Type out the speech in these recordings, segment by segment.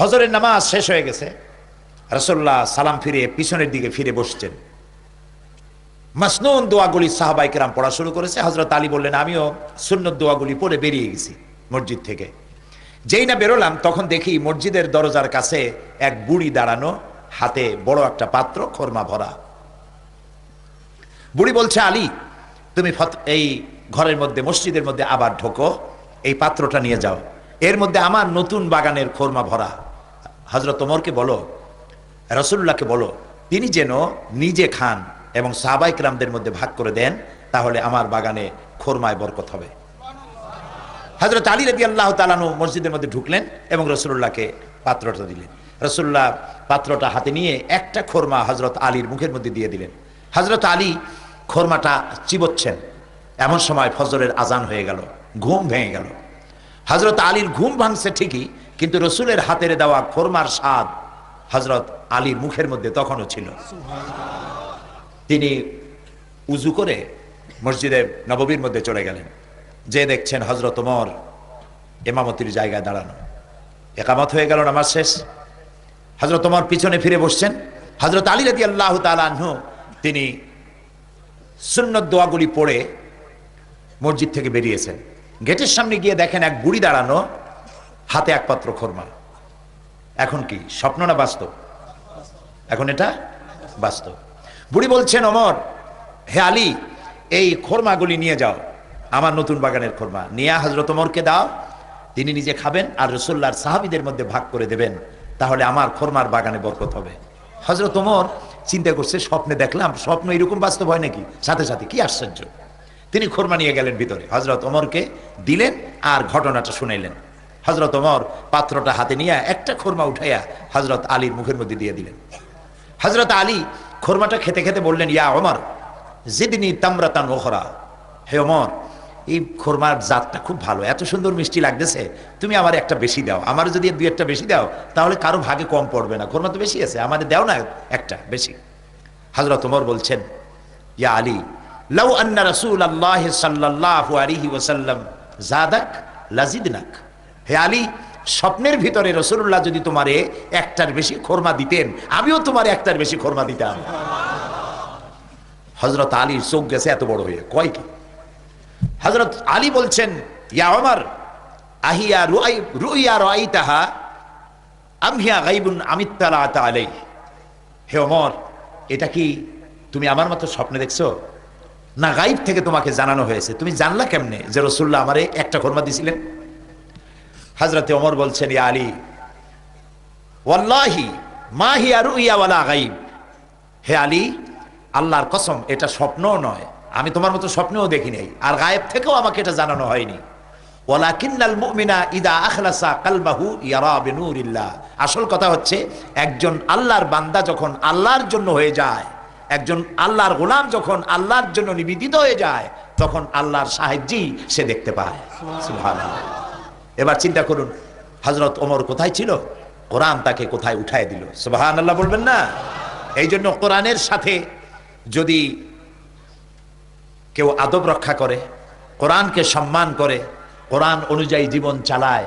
ফজরের নামাজ শেষ হয়ে গেছে। রসল্লাহ সালাম ফিরে পিছনের দিকে ফিরে বসছেন। মাসনুন দোয়াগুলি সাহাবাই কেরাম পড়া শুরু করেছে। হজরত আলী বললেন, আমিও সুন্নত দোয়াগুলি পড়ে বেরিয়ে গেছি মসজিদ থেকে। যেই না বেরোলাম, তখন দেখি মসজিদের দরজার কাছে এক বুড়ি দাঁড়ানো, হাতে বড় একটা পাত্র, খোরমা ভরা। বুড়ি বলছে, আলী, তুমি এই ঘরের মধ্যে, মসজিদের মধ্যে আবার ঢোকো, এই পাত্রটা নিয়ে যাও। এর মধ্যে আমার নতুন বাগানের খোরমা ভরা। হজরত ওমরকে বলো রসুল্লাহকে বলো, তিনি যেন নিজে খান এবং সাহাবাইক রামদের মধ্যে ভাগ করে দেন, তাহলে আমার বাগানে খোরমায় বরকত হবে। হজরত আলী রবি আল্লাহ তালানু মসজিদের মধ্যে ঢুকলেন এবং রসুল্লাহকে পাত্রটা দিলেন। রসুল্লাহ পাত্রটা হাতে নিয়ে একটা খোরমা হজরত আলীর মুখের মধ্যে দিয়ে দিলেন। হজরত আলী খোরমাটা চিবোচ্ছেন। এমন সময় ফজরের আজান হয়ে গেল, ঘুম ভেঙে গেল। হজরত আলীর ঘুম ভাঙছে ঠিকই কিন্তু রসুলের হাতের দেওয়া খোরমার স্বাদ হজরত আলীর মুখের মধ্যে তখনও ছিল। তিনি উজু করে মসজিদে নববীর মধ্যে চলে গেলেন। যে দেখছেন হজরত ওমর এমামতির জায়গায় দাঁড়ানো। একামত হয়ে গেল নামাজ শেষ। হজরত ওমর পিছনে ফিরে বসছেন। হজরত আলী রাদি আল্লাহ তালাহ তিনি সুন্নত দোয়াগুলি পড়ে মসজিদ থেকে বেরিয়েছেন। গেটের সামনে গিয়ে দেখেন এক বুড়ি দাঁড়ানো। হাতে এক পাত্র খোরমা এখন কি? স্বপ্ন না বাস্তব? এখন এটা বাস্তব। বুড়ি বলছেন, অমর, হে আলী, এই খোরমাগুলি নিয়ে যাও। আমার নতুন বাগানের খোরমা। নিয়া হজরত ওমরকে দাও। তিনি নিজে খাবেন আর রসুল্লার সাহাবিদের মধ্যে ভাগ করে দেবেন। তাহলে আমার খোরমার বাগানে বরকত হবে। হজরত ওমর চিন্তা করছে, স্বপ্নে দেখলাম, স্বপ্ন এরকম বাস্তব হয় নাকি? সাথে সাথে কি আশ্চর্য! তিনি খোরমা নিয়ে গেলেন ভিতরে। হজরত ওমরকে দিলেন আর ঘটনাটা শুনাইলেন। হজরত ওমর পাত্রটা হাতে নিয়ে একটা খোরমা উঠাইয়া হজরত আলীর মুখের মধ্যে দিয়ে দিলেন। হজরত আলী খোরমাটা খেতে খেতে বললেন, ইয়া ওমর, জিদিনী তামরাতান ওখরা হে ওমর, এই খোরমার জাতটা খুব ভালো, এত সুন্দর মিষ্টি লাগতেছে, তুমি আমার একটা বেশি দাও। আমার যদি দুই একটা বেশি দাও, তাহলে কারও ভাগে কম পড়বে না। খোরমা তো বেশি আছে আমাদের দাও না একটা, বেশি। হজরত ওমর বলছেন, ইয়া আলী, লাউ আন্না রাসূল আল্লাহ সাল্লাল্লাহু আলাইহি ওয়াসাল্লাম, জাদাক লাজিদনাক। হে আলী, স্বপ্নের ভিতরে রসুল্লাহ যদি তোমারে একটার বেশি খোরমা দিতেন, আমিও তোমার একটার বেশি খোরমা দিতাম। হজরত আলীর চোখ গেছে এত বড় হয়ে। কয় কি? হজরত আলী বলছেন, ইয়া আমার আহিয়া রুআই, রুইয়া রাইতাহা আমহিয়া গাইবুন আমিত্তালা আতা আলাই হে ওমর, এটা কি তুমি আমার মতো স্বপ্নে দেখছ? না গাইব থেকে তোমাকে জানানো হয়েছে। তুমি জানলা কেমনে যে রসুল্লাহ আমারে একটা খোরমা দিছিলেন? হাজরতে ওমর বলছেন আলী, ওয়াল্লাহি মা হি আর ওয়ালা গাইব হে আলী, আল্লাহর কসম, এটা স্বপ্নও নয়। আমি তোমার মতো স্বপ্নেও দেখি নাই। আর গায়েব থেকেও আমাকে এটা জানানো হয়নি। ওয়ালাকিন্নাল মুমিনা ইদা আখলাসা কালবাহু ইয়ারা আসল কথা হচ্ছে, একজন আল্লাহর বান্দা যখন আল্লাহর জন্য হয়ে যায়, একজন আল্লাহর গোলাম যখন আল্লাহর জন্য নিবেদিত হয়ে যায়, তখন আল্লাহর সাহায্যেই সে দেখতে পায়। সুবহানাল্লাহ। এবার চিন্তা করুন হজরত ওমর কোথায় ছিল? কোরআন তাকে কোথায় উঠায় দিল? সুবাহান আল্লাহ বলবেন না? এই জন্য কোরআনের সাথে যদি কেউ আদব রক্ষা করে, কোরআনকে সম্মান করে, কোরআন অনুযায়ী জীবন চালায়,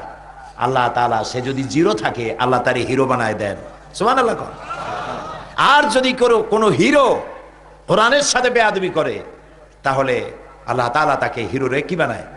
আল্লাহ তালা সে যদি জিরো থাকে, আল্লাহ তারে হিরো বানায় দেন। সুমান আল্লাহ কর। আর যদি কোনো কোনো হিরো কোরআনের সাথে বেয়াদবি করে, তাহলে আল্লাহ তালা তাকে হিরোরে কি বানায়।